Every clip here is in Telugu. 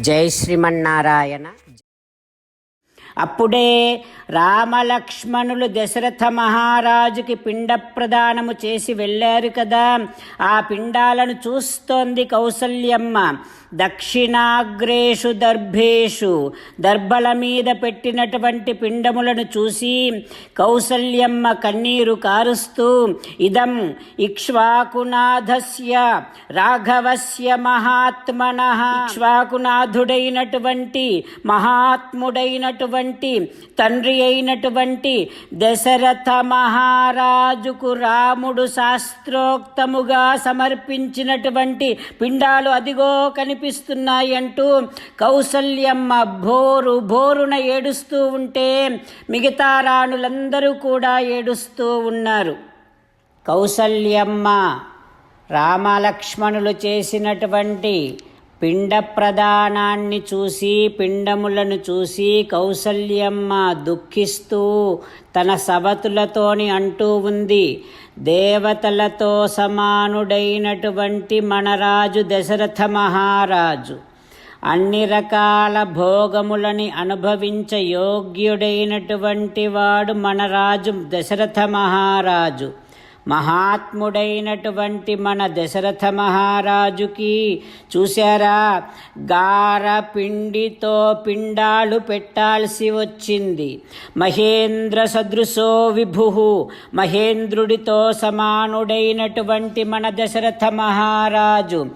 జై శ్రీమన్నారాయణ. అప్పుడే రామలక్ష్మణులు దశరథ మహారాజుకి పిండ ప్రదానము చేసి వెళ్ళారు కదా. ఆ పిండాలను చూస్తోంది కౌసల్యమ్మ. దక్షిణాగ్రేషు దర్భేషు దర్భల మీద పెట్టినటువంటి పిండములను చూసి కౌసల్యమ్మ కన్నీరు కారుస్తూ ఇదం ఇక్ష్వాకునాథస్య రాఘవస్య మహాత్మన. ఇక్ష్వాకునాథుడైనటువంటి మహాత్ముడైనటువంటి తండ్రి అయినటువంటి దశరథ మహారాజుకు రాముడు శాస్త్రోక్తముగా సమర్పించినటువంటి పిండాలు అదిగో కనిపిస్తున్నాయి అంటూ కౌసల్యమ్మ భోరు భోరున ఏడుస్తూ ఉంటే మిగతా రాణులందరూ కూడా ఏడుస్తూ ఉన్నారు. కౌసల్యమ్మ రామలక్ష్మణులు చేసినటువంటి పిండ ప్రదానాన్ని చూసి పిండములను చూసి కౌసల్యమ్మ దుఃఖిస్తూ తన సవతులతోని అంటూ ఉంది దేవతలతో సమానుడైనటువంటి మనరాజు దశరథ మహారాజు. అన్ని రకాల భోగములని అనుభవించ యోగ్యుడైనటువంటి వాడు మన రాజు దశరథ మహారాజు. మహాత్ముడైనటువంటి మన దశరథ మహారాజుకి చూశారా? గార పిండితో పిండాలు పెట్టాల్సి వచ్చింది. మహేంద్ర సదృశో విభు మహేంద్రుడితో సమానుడైనటువంటి మన దశరథ మహారాజు.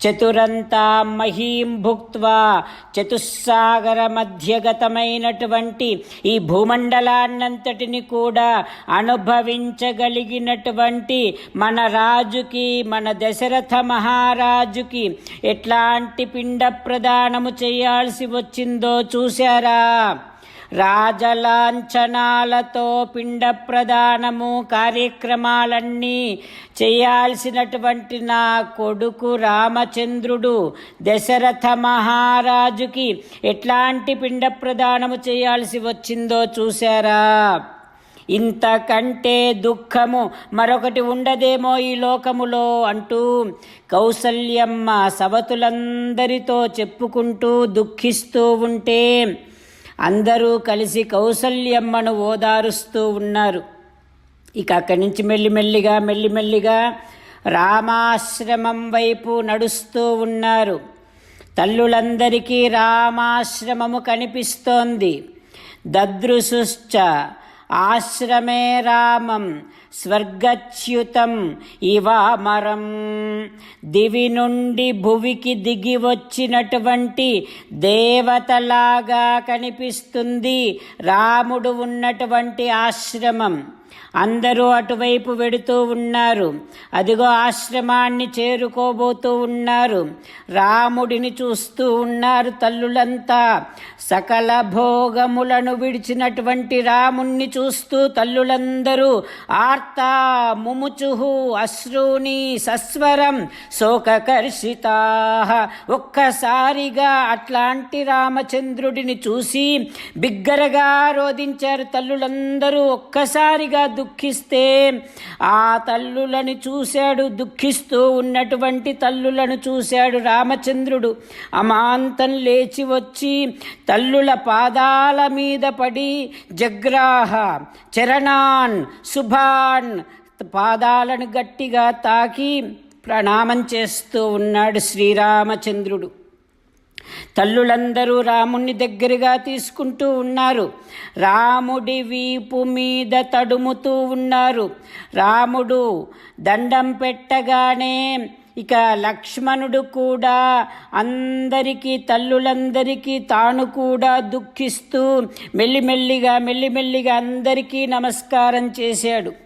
చతురంతా మహీం భుక్వా చతుస్సాగర మధ్యగతమైనటువంటి ఈ భూమండలాన్నంతటిని కూడా అనుభవించగలిగినటువంటి మన రాజుకి మన దశరథ మహారాజుకి ఎట్లాంటి పిండ ప్రదానము చేయాల్సి వచ్చిందో చూశారా? రాజలాంఛనాలతో పిండ ప్రదానము కార్యక్రమాలన్నీ చేయాల్సినటువంటి నా కొడుకు రామచంద్రుడు దశరథ మహారాజుకి ఎట్లాంటి పిండ ప్రదానము చేయాల్సి వచ్చిందో చూశారా? ఇంతకంటే దుఃఖము మరొకటి ఉండదేమో ఈ లోకములో అంటూ కౌసల్యమ్మ సవతులందరితో చెప్పుకుంటూ దుఃఖిస్తూ ఉంటే అందరూ కలిసి కౌసల్యమ్మను ఓదారుస్తూ ఉన్నారు. ఇక అక్కడి నుంచి మెల్లిమెల్లిగా మెల్లిమెల్లిగా రామాశ్రమం వైపు నడుస్తూ ఉన్నారు. తల్లులందరికీ రామాశ్రమము కనిపిస్తోంది. దదృశుశ్చ ఆశ్రమే రామం స్వర్గచ్యుతం ఇవామరం దివి నుండి భువికి దిగి వచ్చినటువంటి దేవతలాగా కనిపిస్తుంది రాముడు ఉన్నటువంటి ఆశ్రమం. అందరూ అటువైపు వెడుతూ ఉన్నారు. అదిగో ఆశ్రమాన్ని చేరుకోబోతూ ఉన్నారు. రాముడిని చూస్తూ ఉన్నారు తల్లులంతా. సకల భోగములను విడిచినటువంటి రాముణ్ణి చూస్తూ తల్లులందరూ ఆర్త ముముచుహు అశ్రూని సస్వరం శోకకర్షితా. ఒక్కసారిగా అట్లాంటి రామచంద్రుడిని చూసి బిగ్గరగా రోధించారు తల్లులందరూ. ఒక్కసారిగా దుఃఖిస్తే ఆ తల్లులను చూశాడు దుఃఖిస్తూ ఉన్నటువంటి తల్లులను చూశాడు రామచంద్రుడు. అమాంతం లేచి వచ్చి తల్లుల పాదాల మీద పడి జగ్రాహ చరణాన్ శుభాన్ పాదాలను గట్టిగా తాకి ప్రణామం చేస్తూ ఉన్నాడు శ్రీరామచంద్రుడు. తల్లులందరూ రాముణ్ణి దగ్గరగా తీసుకుంటూ ఉన్నారు. రాముడి వీపు మీద తడుముతూ ఉన్నారు. రాముడు దండం పెట్టగానే ఇక లక్ష్మణుడు కూడా అందరికీ తల్లులందరికీ తాను కూడా దుఃఖిస్తూ మెల్లిమెల్లిగా మెల్లిమెల్లిగా అందరికీ నమస్కారం చేశాడు.